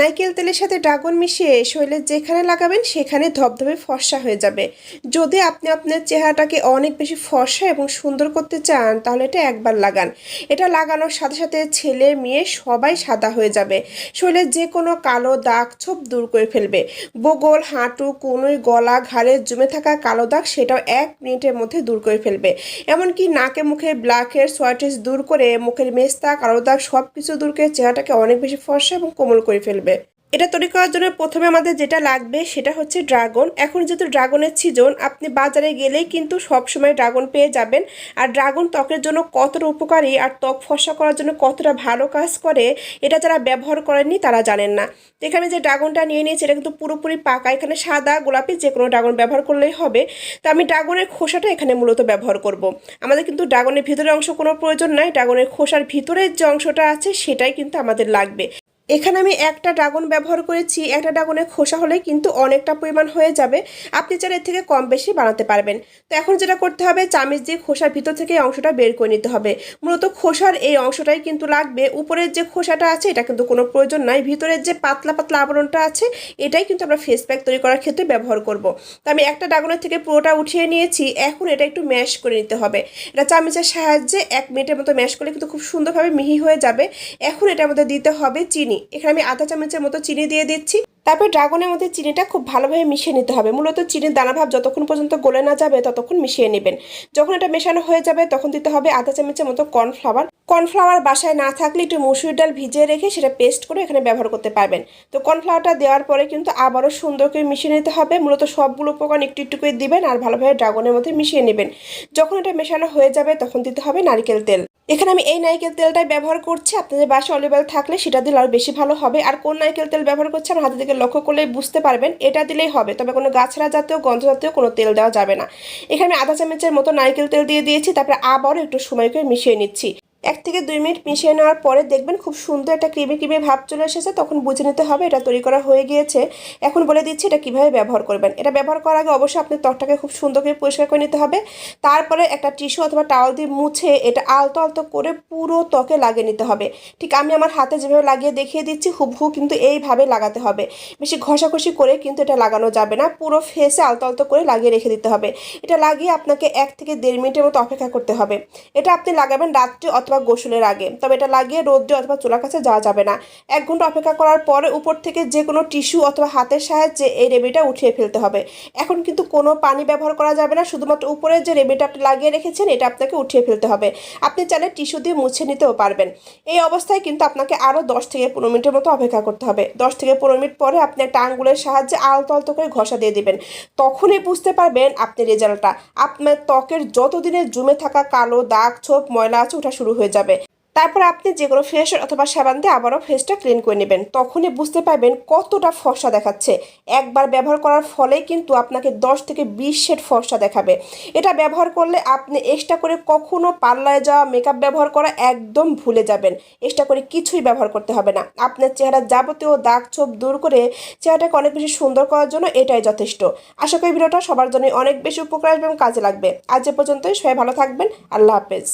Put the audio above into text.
নারকেল তেলের সাথে ড্রাগন মিশিয়ে শরীরের যেখানে লাগাবেন, সেখানে ধবধবে ফর্সা হয়ে যাবে। যদি আপনি আপনার চেহারাটাকে অনেক বেশি ফর্সা এবং সুন্দর করতে চান, তাহলে এটা একবার লাগান। এটা লাগানোর সাথে সাথে ছেলে মেয়ে সবাই সাদা হয়ে যাবে। শরীরের যে কোনো কালো দাগ ছোপ দূর করে ফেলবে। বগল, হাঁটু, কনুই, গলা, ঘাড়ে জমে থাকা কালো দাগ সেটাও এক মিনিটের মধ্যে দূর করে ফেলবে। এমনকি নাকে মুখে ব্ল্যাকের সোয়াটেজ দূর করে মুখের মেস্তা কালো দাগ সব কিছু দূর করে চেহারাটাকে অনেক বেশি ফর্সা এবং কোমল করে ফেলবে। এটা তৈরি করার জন্য প্রথমে আমাদের যেটা লাগবে সেটা হচ্ছে ড্রাগন। এখন যেহেতু ড্রাগনের সিজন আপনি বাজারে গেলেই কিন্তু সবসময় ড্রাগন পেয়ে যাবেন। আর ড্রাগন ত্বকের জন্য কতটা উপকারী আর ত্বক ফর্সা করার জন্য কতটা ভালো কাজ করে, এটা যারা ব্যবহার করেননি তারা জানেন না। এখানে যে ড্রাগনটা নিয়ে নিয়েছি, এটা কিন্তু পুরোপুরি পাকা। এখানে সাদা, গোলাপি যে কোনো ড্রাগন ব্যবহার করলেই হবে। তো আমি ড্রাগনের খোসাটা এখানে মূলত ব্যবহার করব। আমাদের কিন্তু ড্রাগনের ভিতরের অংশ কোনো প্রয়োজন নাই। ড্রাগনের খোসার ভিতরের যে অংশটা আছে সেটাই কিন্তু আমাদের লাগবে। এখানে আমি একটা ড্রাগন ব্যবহার করেছি, একটা ড্রাগনের খোসা হলে কিন্তু অনেকটা পরিমাণ হয়ে যাবে। আপনি চাইলে এর থেকে কম বেশি বানাতে পারবেন। তো এখন যেটা করতে হবে, চামিচ দিয়ে খোসার ভিতর থেকে অংশটা বের করে নিতে হবে। মূলত খোসার এই অংশটাই কিন্তু লাগবে। উপরের যে খোসাটা আছে, এটা কিন্তু কোনো প্রয়োজন নাই। ভিতরের যে পাতলা পাতলা আবরণটা আছে, এটাই কিন্তু আমরা ফেস প্যাক তৈরি করার ক্ষেত্রে ব্যবহার করব। তো আমি একটা ড্রাগনের থেকে পুরোটা উঠিয়ে নিয়েছি। এখন এটা একটু ম্যাশ করে নিতে হবে। এটা চামিচের সাহায্যে এক মিনিটের মতো ম্যাশ করলে কিন্তু খুব সুন্দরভাবে মিহি হয়ে যাবে। এখন এটার মধ্যে দিতে হবে চিনি। এখানে আমি আধা চামচের মতো চিনি দিয়ে দিচ্ছি। তারপর ড্রাগনের মধ্যে চিনিটা খুব ভালোভাবে মিশিয়ে নিতে হবে। মূলত চিনির দানাভাব যতক্ষণ পর্যন্ত গলে না যাবে ততক্ষণ মিশিয়ে নেবেন। যখন এটা মেশানো হয়ে যাবে তখন দিতে হবে আধা চামচের মতো কর্নফ্লাওয়ার। কর্নফ্লাওয়ার বাসায় না থাকলে একটু মুসুর ডাল ভিজিয়ে রেখে সেটা পেস্ট করে এখানে ব্যবহার করতে পারবেন। তো কর্নফ্লাওয়ারটা দেওয়ার পরে কিন্তু আবারও সুন্দর করে মিশিয়ে নিতে হবে। মূলত সবগুলো উপকরণ একটু একটু করে দিবেন আর ভালোভাবে ড্রাগনের মধ্যে মিশিয়ে নেবেন। যখন এটা মেশানো হয়ে যাবে তখন দিতে হবে নারকেল তেল। এখানে আমি এই নারকেল তেলটাই ব্যবহার করছি। আপনাদের বাসা অলিভ অয়েল থাকলে সেটা দিলে আরও বেশি ভালো হবে। আর কোন নারকেল তেল ব্যবহার করছি আমার হাতে দিকে লক্ষ্য করলেই বুঝতে পারবেন, এটা দিলেই হবে। তবে কোনো গাছরা জাতীয় গন্ধ জাতীয় কোনো তেল দেওয়া যাবে না। এখানে আমি আধা চামচের মতো নারকেল তেল দিয়ে দিয়েছি, তারপরে আবারও একটু সময় করে মিশিয়ে নিচ্ছি। এক থেকে দুই মিনিট মিশিয়ে নেওয়ার পরে দেখবেন খুব সুন্দর একটা ক্রিমি ক্রিমি ভাব চলে এসেছে, তখন বুঝে নিতে হবে এটা তৈরি করা হয়ে গিয়েছে। এখন বলে দিচ্ছি এটা কীভাবে ব্যবহার করবেন। এটা ব্যবহার করার আগে অবশ্যই আপনি ত্বকটাকে খুব সুন্দর করে পরিষ্কার করে নিতে হবে। তারপরে একটা টিস্যু অথবা টাওয়াল দিয়ে মুছে এটা আলতো আলতো করে পুরো ত্বকে লাগিয়ে নিতে হবে। ঠিক আমি আমার হাতে যেভাবে লাগিয়ে দেখিয়ে দিচ্ছি, হুবহু কিন্তু এইভাবে লাগাতে হবে। বেশি ঘষাঘষি করে কিন্তু এটা লাগানো যাবে না, পুরো ফেসে আলতো আলতো করে লাগিয়ে রেখে দিতে হবে। এটা লাগিয়ে আপনাকে এক থেকে দেড় মিনিটের মতো অপেক্ষা করতে হবে। এটা আপনি লাগাবেন রাত্রে অথবা গোসলের আগে। তবে এটা লাগিয়ে রোদ্রে অথবা চুলার কাছে যাওয়া যাবে না। এক ঘণ্টা অপেক্ষা করার পরে উপর থেকে যে কোনো টিস্যু অথবা হাতের সাহায্যে এই রেমিটা উঠিয়ে ফেলতে হবে। এখন কিন্তু কোনো পানি ব্যবহার করা যাবে না। শুধুমাত্র উপরের যে রেমিটা আপনি লাগিয়ে রেখেছেন, এটা আপনাকে উঠিয়ে ফেলতে হবে। আপনি চাইলে টিস্যু দিয়ে মুছে নিতেও পারবেন। এই অবস্থায় কিন্তু আপনাকে আরও দশ থেকে পনেরো মিনিটের মতো অপেক্ষা করতে হবে। দশ থেকে পনেরো মিনিট পরে আপনি একটা আঙ্গুলের সাহায্যে আলতো আলতো করে ঘষা দিয়ে দেবেন। তখনই বুঝতে পারবেন আপনি রেজাল্টটা। আপনার ত্বকের যতদিনের জমে থাকা কালো দাগ, ছোপ, ময়লা আছে ওঠা শুরু হয়ে যাবে। তারপর আপনি যে কোনো ফ্রেশ অথবা সাবান দিয়ে আবারও ফেসটা ক্লিন করে নেবেন। তখনই বুঝতে পারবেন কতটা ফর্সা দেখাচ্ছে। একবার ব্যবহার করার ফলে কিন্তু আপনাকে দশ থেকে বিশ শেড ফর্সা দেখাবে। এটা ব্যবহার করলে আপনি এক্সট্রা করে কখনো পার্লারে যাওয়া মেকআপ ব্যবহার করা একদম ভুলে যাবেন। এক্সট্রা করে কিছুই ব্যবহার করতে হবে না। আপনার চেহারা যাবতীয় দাগ ছোপ দূর করে চেহারাটাকে অনেক বেশি সুন্দর করার জন্য এটাই যথেষ্ট। আশা করি ভিডিওটা সবার জন্য অনেক বেশি উপকার এবং কাজে লাগবে। আজ এ পর্যন্তই। সবাই ভালো থাকবেন। আল্লাহ হাফেজ।